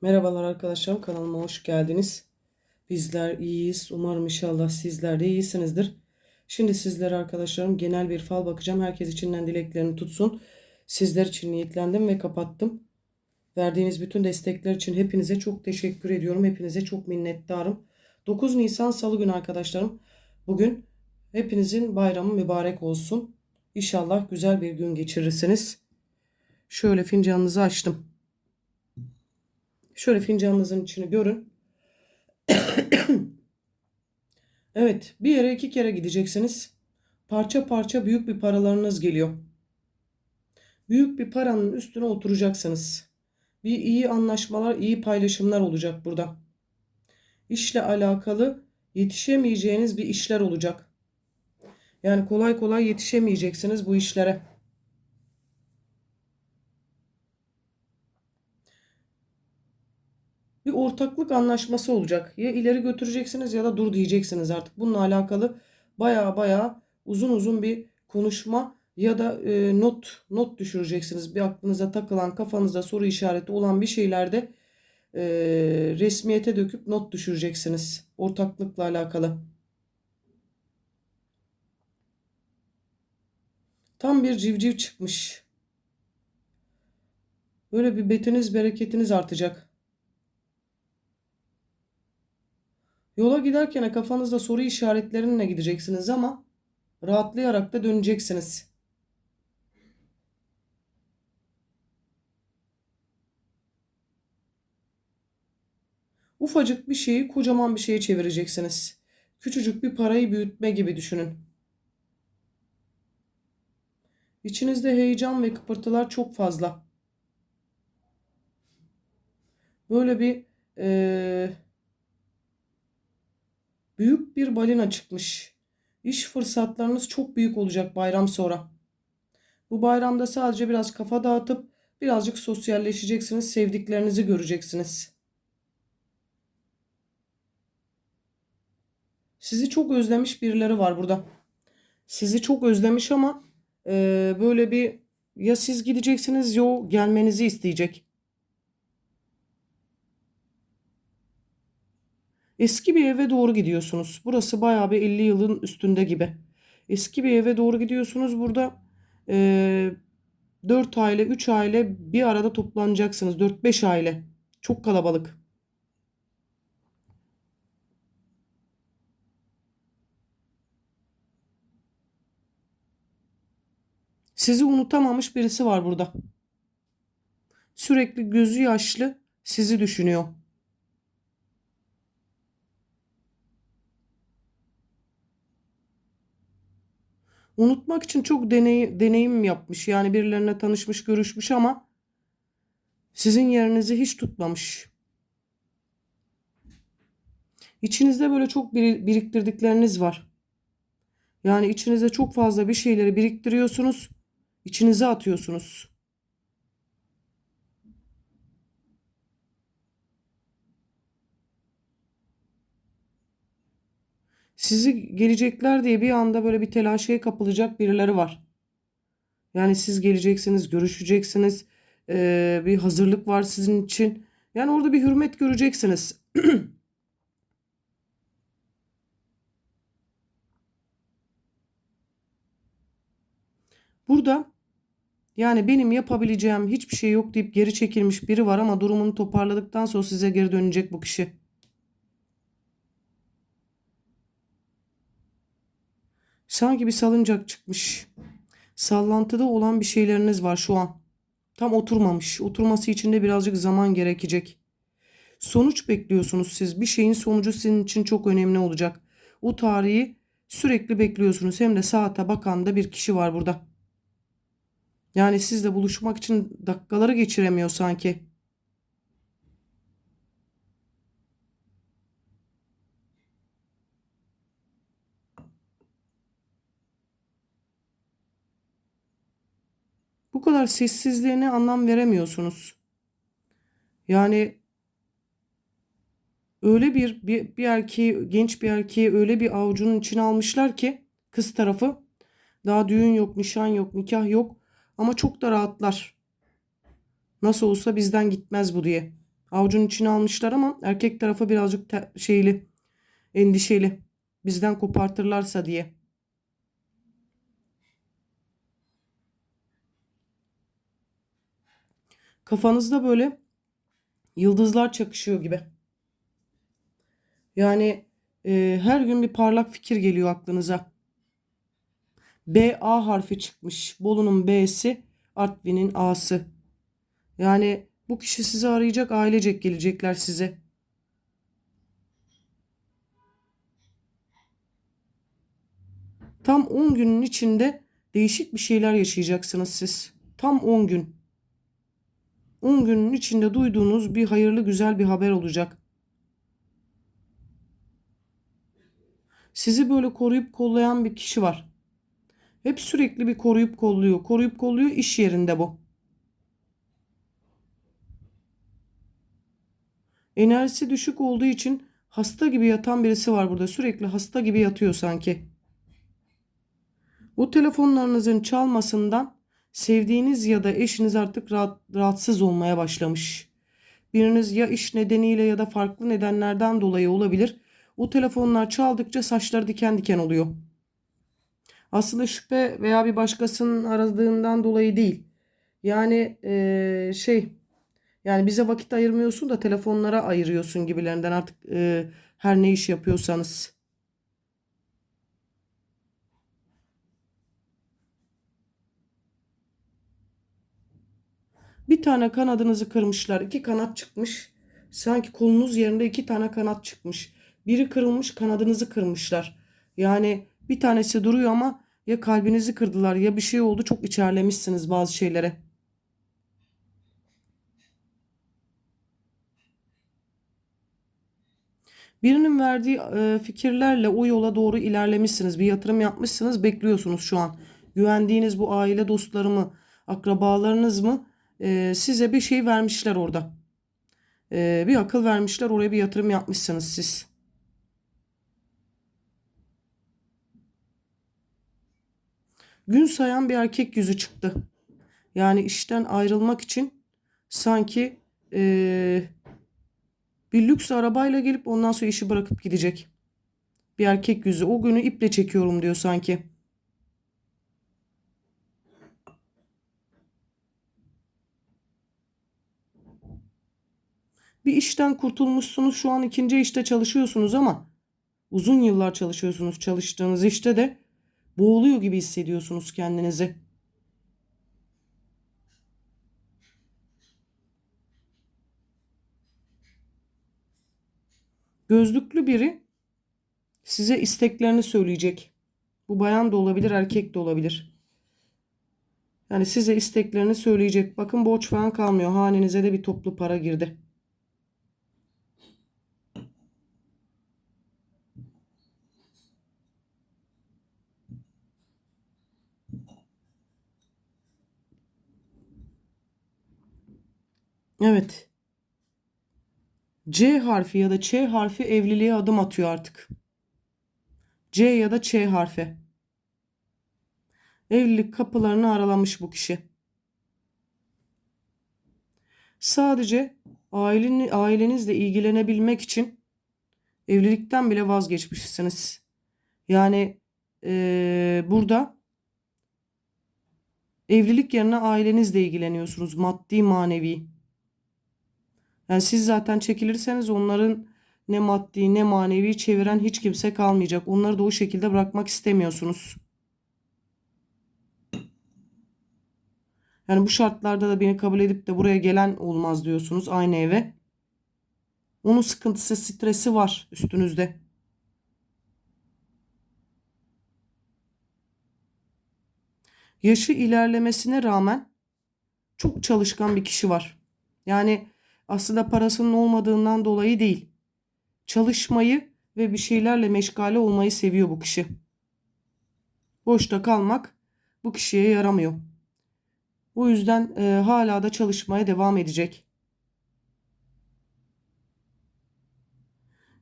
Merhabalar arkadaşlarım kanalıma hoş geldiniz. Bizler iyiyiz. Umarım inşallah sizler de iyisinizdir. Şimdi sizlere arkadaşlarım genel bir fal bakacağım. Herkes içinden dileklerini tutsun. Sizler için niyetlendim ve kapattım. Verdiğiniz bütün destekler için hepinize çok teşekkür ediyorum. Hepinize çok minnettarım. 9 Nisan Salı günü arkadaşlarım. Bugün hepinizin bayramı mübarek olsun. İnşallah güzel bir gün geçirirsiniz. Şöyle fincanınızı açtım. Şöyle fincanınızın içini görün. evet, bir yere iki kere gideceksiniz. Parça parça büyük bir paralarınız geliyor. Büyük bir paranın üstüne oturacaksınız. Bir iyi anlaşmalar, iyi paylaşımlar olacak burada. İşle alakalı yetişemeyeceğiniz bir işler olacak. Yani kolay kolay yetişemeyeceksiniz bu işlere. bir ortaklık anlaşması olacak. Ya ileri götüreceksiniz ya da dur diyeceksiniz artık. Bununla alakalı baya baya uzun uzun bir konuşma ya da e, not not düşüreceksiniz. Bir aklınıza takılan, kafanızda soru işareti olan bir şeylerde e, resmiyete döküp not düşüreceksiniz. Ortaklıkla alakalı. Tam bir civciv çıkmış. Böyle bir betiniz, bereketiniz artacak. Yola giderken kafanızda soru işaretlerinle gideceksiniz ama rahatlayarak da döneceksiniz. Ufacık bir şeyi kocaman bir şeye çevireceksiniz. Küçücük bir parayı büyütme gibi düşünün. İçinizde heyecan ve kıpırtılar çok fazla. Böyle bir ee, büyük bir balina çıkmış. İş fırsatlarınız çok büyük olacak bayram sonra. Bu bayramda sadece biraz kafa dağıtıp birazcık sosyalleşeceksiniz, sevdiklerinizi göreceksiniz. Sizi çok özlemiş birileri var burada. Sizi çok özlemiş ama e, böyle bir ya siz gideceksiniz ya o gelmenizi isteyecek. Eski bir eve doğru gidiyorsunuz. Burası bayağı bir 50 yılın üstünde gibi. Eski bir eve doğru gidiyorsunuz. Burada e, 4 aile, 3 aile bir arada toplanacaksınız. 4-5 aile. Çok kalabalık. Sizi unutamamış birisi var burada. Sürekli gözü yaşlı sizi düşünüyor. Unutmak için çok deney, deneyim yapmış. Yani birilerine tanışmış, görüşmüş ama sizin yerinizi hiç tutmamış. İçinizde böyle çok biriktirdikleriniz var. Yani içinizde çok fazla bir şeyleri biriktiriyorsunuz. içinize atıyorsunuz. Sizi gelecekler diye bir anda böyle bir telaşeye kapılacak birileri var. Yani siz geleceksiniz, görüşeceksiniz. Ee, bir hazırlık var sizin için. Yani orada bir hürmet göreceksiniz. Burada yani benim yapabileceğim hiçbir şey yok deyip geri çekilmiş biri var ama durumunu toparladıktan sonra size geri dönecek bu kişi. Sanki bir salıncak çıkmış. Sallantıda olan bir şeyleriniz var şu an. Tam oturmamış. Oturması için de birazcık zaman gerekecek. Sonuç bekliyorsunuz siz. Bir şeyin sonucu sizin için çok önemli olacak. O tarihi sürekli bekliyorsunuz. Hem de saate bakan da bir kişi var burada. Yani sizle buluşmak için dakikaları geçiremiyor sanki. Kadar sessizliğine anlam veremiyorsunuz. Yani öyle bir, bir, bir erkeği, genç bir erkeği öyle bir avucunun içine almışlar ki kız tarafı daha düğün yok, nişan yok, nikah yok ama çok da rahatlar. Nasıl olsa bizden gitmez bu diye. Avucun içine almışlar ama erkek tarafı birazcık te- şeyli, endişeli. Bizden kopartırlarsa diye. Kafanızda böyle yıldızlar çakışıyor gibi. Yani e, her gün bir parlak fikir geliyor aklınıza. B A harfi çıkmış. Bolu'nun B'si, Artvin'in A'sı. Yani bu kişi sizi arayacak, ailecek gelecekler size. Tam 10 günün içinde değişik bir şeyler yaşayacaksınız siz. Tam 10 gün. 10 günün içinde duyduğunuz bir hayırlı güzel bir haber olacak. Sizi böyle koruyup kollayan bir kişi var. Hep sürekli bir koruyup kolluyor. Koruyup kolluyor iş yerinde bu. Enerjisi düşük olduğu için hasta gibi yatan birisi var burada. Sürekli hasta gibi yatıyor sanki. Bu telefonlarınızın çalmasından sevdiğiniz ya da eşiniz artık rahat, rahatsız olmaya başlamış. Biriniz ya iş nedeniyle ya da farklı nedenlerden dolayı olabilir. O telefonlar çaldıkça saçları diken diken oluyor. Aslında şüphe veya bir başkasının aradığından dolayı değil. Yani eee, şey yani bize vakit ayırmıyorsun da telefonlara ayırıyorsun gibilerinden artık eee, her ne iş yapıyorsanız. Bir tane kanadınızı kırmışlar. iki kanat çıkmış. Sanki kolunuz yerinde iki tane kanat çıkmış. Biri kırılmış kanadınızı kırmışlar. Yani bir tanesi duruyor ama ya kalbinizi kırdılar ya bir şey oldu çok içerlemişsiniz bazı şeylere. Birinin verdiği e, fikirlerle o yola doğru ilerlemişsiniz. Bir yatırım yapmışsınız, bekliyorsunuz şu an. Güvendiğiniz bu aile dostları mı, akrabalarınız mı e, size bir şey vermişler orada. E, bir akıl vermişler, oraya bir yatırım yapmışsınız siz. Gün sayan bir erkek yüzü çıktı. Yani işten ayrılmak için sanki e, bir lüks arabayla gelip ondan sonra işi bırakıp gidecek. Bir erkek yüzü. O günü iple çekiyorum diyor sanki. Bir işten kurtulmuşsunuz. Şu an ikinci işte çalışıyorsunuz ama uzun yıllar çalışıyorsunuz. Çalıştığınız işte de boğuluyor gibi hissediyorsunuz kendinizi. Gözlüklü biri size isteklerini söyleyecek. Bu bayan da olabilir, erkek de olabilir. Yani size isteklerini söyleyecek. Bakın borç falan kalmıyor. Hanenize de bir toplu para girdi. Evet. C harfi ya da Ç harfi evliliğe adım atıyor artık. C ya da Ç harfi. Evlilik kapılarını aralamış bu kişi. Sadece aileni, ailenizle ilgilenebilmek için evlilikten bile vazgeçmişsiniz. Yani eee, burada evlilik yerine ailenizle ilgileniyorsunuz. Maddi manevi. Yani siz zaten çekilirseniz onların ne maddi ne manevi çeviren hiç kimse kalmayacak. Onları da o şekilde bırakmak istemiyorsunuz. Yani bu şartlarda da beni kabul edip de buraya gelen olmaz diyorsunuz aynı eve. Onun sıkıntısı, stresi var üstünüzde. Yaşı ilerlemesine rağmen çok çalışkan bir kişi var. Yani aslında parasının olmadığından dolayı değil. Çalışmayı ve bir şeylerle meşgale olmayı seviyor bu kişi. Boşta kalmak bu kişiye yaramıyor. O yüzden e, hala da çalışmaya devam edecek.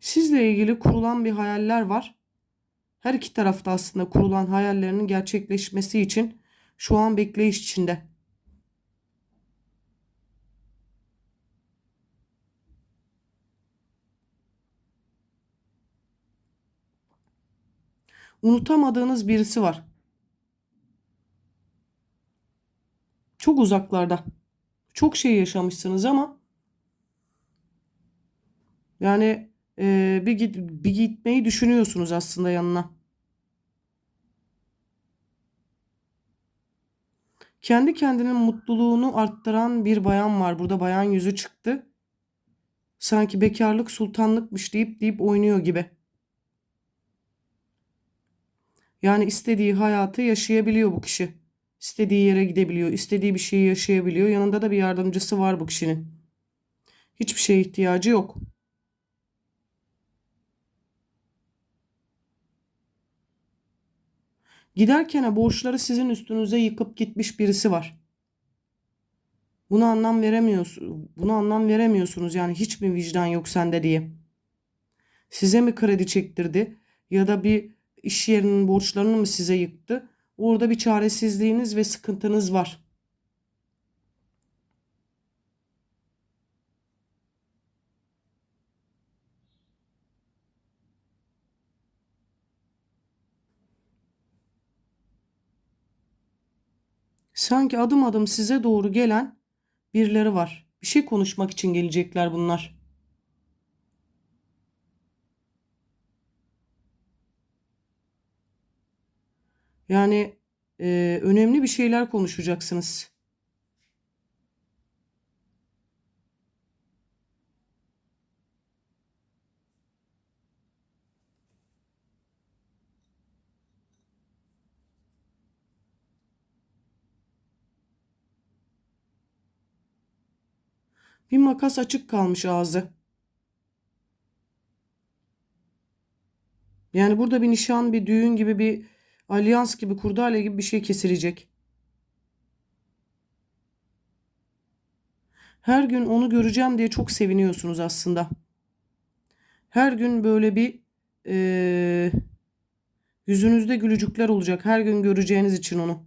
Sizle ilgili kurulan bir hayaller var. Her iki tarafta aslında kurulan hayallerinin gerçekleşmesi için şu an bekleyiş içinde. Unutamadığınız birisi var. Çok uzaklarda. Çok şey yaşamışsınız ama yani e, bir git bir gitmeyi düşünüyorsunuz aslında yanına. Kendi kendinin mutluluğunu arttıran bir bayan var. Burada bayan yüzü çıktı. Sanki bekarlık sultanlıkmış deyip deyip oynuyor gibi. Yani istediği hayatı yaşayabiliyor bu kişi. İstediği yere gidebiliyor, istediği bir şeyi yaşayabiliyor. Yanında da bir yardımcısı var bu kişinin. Hiçbir şeye ihtiyacı yok. Giderken borçları sizin üstünüze yıkıp gitmiş birisi var. Buna anlam veremiyorsun. Buna anlam veremiyorsunuz yani hiç mi vicdan yok sende diye. Size mi kredi çektirdi ya da bir iş yerinin borçlarını mı size yıktı? Orada bir çaresizliğiniz ve sıkıntınız var. Sanki adım adım size doğru gelen birileri var. Bir şey konuşmak için gelecekler bunlar. Yani e, önemli bir şeyler konuşacaksınız. Bir makas açık kalmış ağzı. Yani burada bir nişan, bir düğün gibi bir alyans gibi, kurdale gibi bir şey kesilecek. Her gün onu göreceğim diye çok seviniyorsunuz aslında. Her gün böyle bir e, yüzünüzde gülücükler olacak. Her gün göreceğiniz için onu.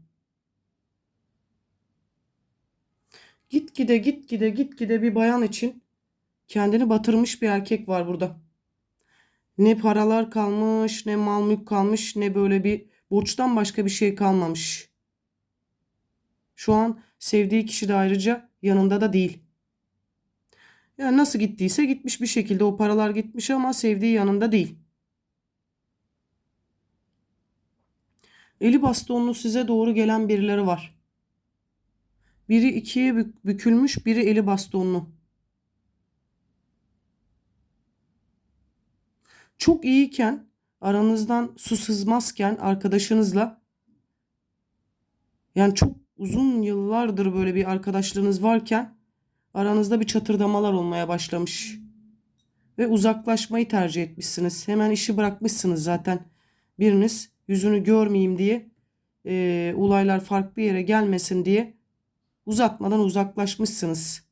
Gitgide gitgide gitgide bir bayan için kendini batırmış bir erkek var burada. Ne paralar kalmış, ne mal mülk kalmış, ne böyle bir borçtan başka bir şey kalmamış. Şu an sevdiği kişi de ayrıca yanında da değil. Yani nasıl gittiyse gitmiş bir şekilde o paralar gitmiş ama sevdiği yanında değil. Eli bastonlu size doğru gelen birileri var. Biri ikiye bükülmüş, biri eli bastonlu. Çok iyiyken, aranızdan su sızmazken arkadaşınızla yani çok uzun yıllardır böyle bir arkadaşlığınız varken aranızda bir çatırdamalar olmaya başlamış. Ve uzaklaşmayı tercih etmişsiniz. Hemen işi bırakmışsınız zaten. Biriniz yüzünü görmeyeyim diye, e, olaylar farklı yere gelmesin diye uzatmadan uzaklaşmışsınız.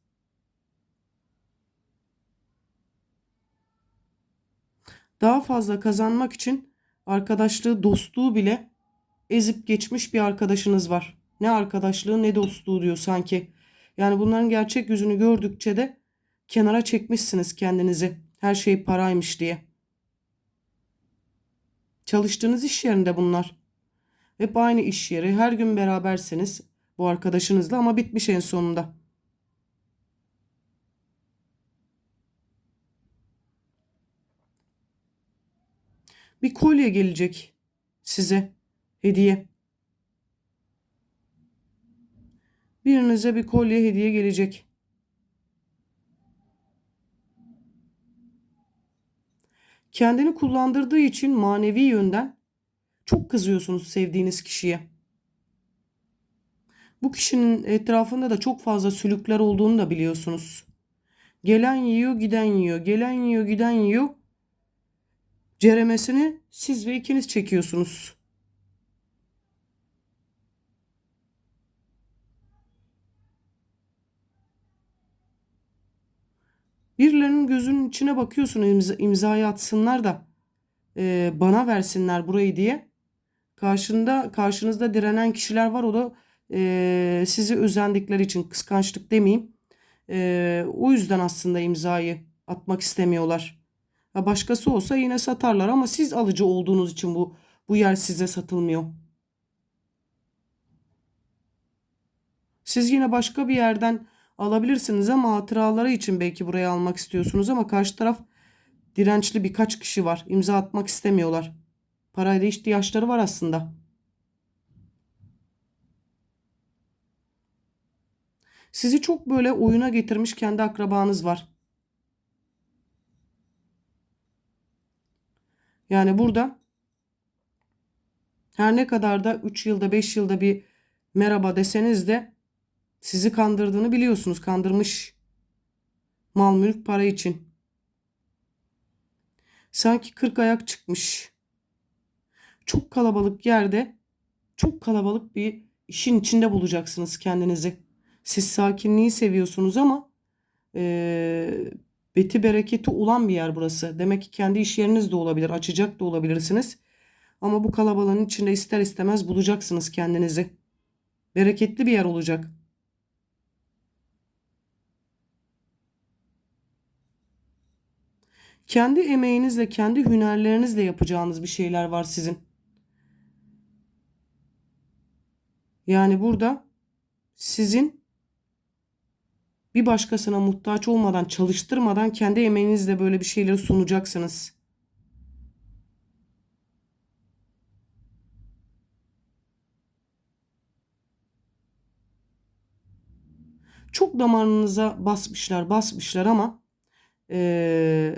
Daha fazla kazanmak için arkadaşlığı, dostluğu bile ezip geçmiş bir arkadaşınız var. Ne arkadaşlığı ne dostluğu diyor sanki. Yani bunların gerçek yüzünü gördükçe de kenara çekmişsiniz kendinizi. Her şey paraymış diye. Çalıştığınız iş yerinde bunlar. Hep aynı iş yeri, her gün berabersiniz bu arkadaşınızla ama bitmiş en sonunda. Bir kolye gelecek size hediye. Birinize bir kolye hediye gelecek. Kendini kullandırdığı için manevi yönden çok kızıyorsunuz sevdiğiniz kişiye. Bu kişinin etrafında da çok fazla sülükler olduğunu da biliyorsunuz. Gelen yiyor, giden yiyor. Gelen yiyor, giden yiyor. Ceremesini siz ve ikiniz çekiyorsunuz. Birilerinin gözünün içine bakıyorsunuz imza, imzayı atsınlar da e, bana versinler burayı diye. Karşında karşınızda direnen kişiler var o da e, sizi özendikleri için kıskançlık demeyeyim. E, o yüzden aslında imzayı atmak istemiyorlar. Ya başkası olsa yine satarlar ama siz alıcı olduğunuz için bu Bu yer size satılmıyor. Siz yine başka bir yerden alabilirsiniz ama hatıraları için belki buraya almak istiyorsunuz ama karşı taraf dirençli birkaç kişi var. İmza atmak istemiyorlar. Parayla ihtiyaçları var aslında. Sizi çok böyle oyuna getirmiş kendi akrabanız var. Yani burada her ne kadar da 3 yılda 5 yılda bir merhaba deseniz de sizi kandırdığını biliyorsunuz. Kandırmış mal mülk para için. Sanki kırk ayak çıkmış. Çok kalabalık yerde çok kalabalık bir işin içinde bulacaksınız kendinizi. Siz sakinliği seviyorsunuz ama e, beti bereketi olan bir yer burası. Demek ki kendi iş yeriniz de olabilir. Açacak da olabilirsiniz. Ama bu kalabalığın içinde ister istemez bulacaksınız kendinizi. Bereketli bir yer olacak. Kendi emeğinizle, kendi hünerlerinizle yapacağınız bir şeyler var sizin. Yani burada sizin bir başkasına muhtaç olmadan, çalıştırmadan kendi emeğinizle böyle bir şeyleri sunacaksınız. Çok damarınıza basmışlar, basmışlar ama ee,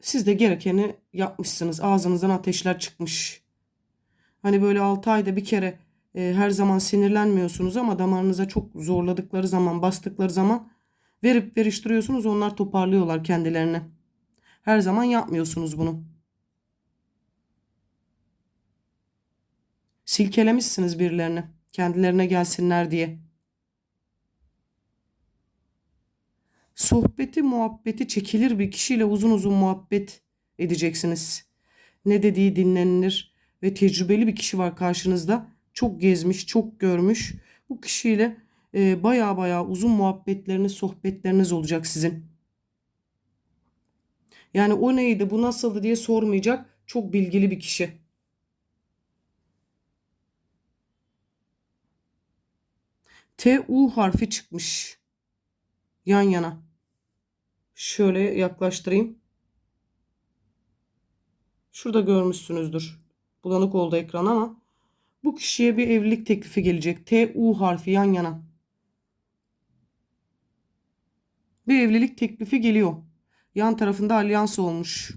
siz de gerekeni yapmışsınız. Ağzınızdan ateşler çıkmış. Hani böyle 6 ayda bir kere e, her zaman sinirlenmiyorsunuz ama damarınıza çok zorladıkları zaman, bastıkları zaman verip veriştiriyorsunuz. Onlar toparlıyorlar kendilerini. Her zaman yapmıyorsunuz bunu. Silkelemişsiniz birilerini. Kendilerine gelsinler diye. Sohbeti, muhabbeti çekilir bir kişiyle uzun uzun muhabbet edeceksiniz. Ne dediği dinlenilir ve tecrübeli bir kişi var karşınızda. Çok gezmiş, çok görmüş. Bu kişiyle baya baya uzun muhabbetleriniz, sohbetleriniz olacak sizin. Yani o neydi, bu nasıldı diye sormayacak çok bilgili bir kişi. T U harfi çıkmış. Yan yana. Şöyle yaklaştırayım. Şurada görmüşsünüzdür. Bulanık oldu ekran ama bu kişiye bir evlilik teklifi gelecek. T U harfi yan yana. Bir evlilik teklifi geliyor. Yan tarafında alyans olmuş.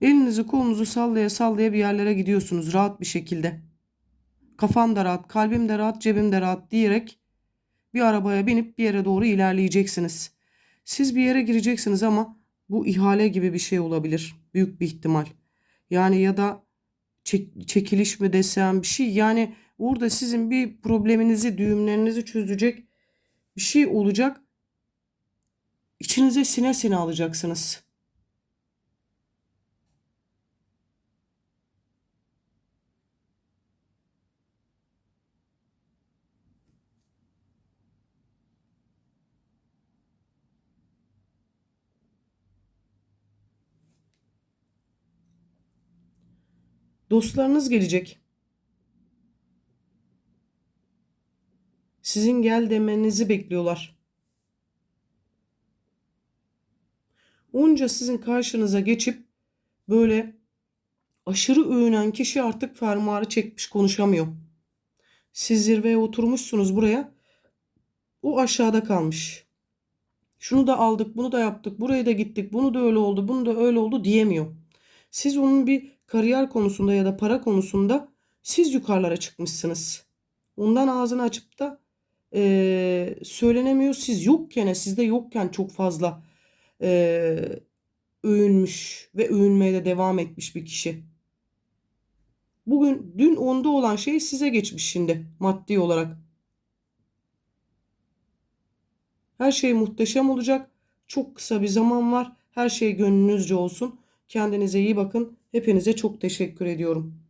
Elinizi kolunuzu sallaya sallaya bir yerlere gidiyorsunuz rahat bir şekilde. Kafam da rahat, kalbim de rahat, cebim de rahat diyerek bir arabaya binip bir yere doğru ilerleyeceksiniz. Siz bir yere gireceksiniz ama bu ihale gibi bir şey olabilir. Büyük bir ihtimal. Yani ya da çek, çekiliş mi desem bir şey. Yani orada sizin bir probleminizi, düğümlerinizi çözecek bir şey olacak. İçinize sine sine alacaksınız. Dostlarınız gelecek. Sizin gel demenizi bekliyorlar. Onca sizin karşınıza geçip böyle aşırı övünen kişi artık fermuarı çekmiş konuşamıyor. Siz zirveye oturmuşsunuz buraya. O aşağıda kalmış. Şunu da aldık, bunu da yaptık, buraya da gittik, bunu da öyle oldu, bunu da öyle oldu diyemiyor. Siz onun bir kariyer konusunda ya da para konusunda siz yukarılara çıkmışsınız. Ondan ağzını açıp da e, söylenemiyor. Siz yokken, sizde yokken çok fazla e, övünmüş ve övünmeye de devam etmiş bir kişi. Bugün dün onda olan şey size geçmiş şimdi maddi olarak. Her şey muhteşem olacak. Çok kısa bir zaman var. Her şey gönlünüzce olsun. Kendinize iyi bakın. Hepinize çok teşekkür ediyorum.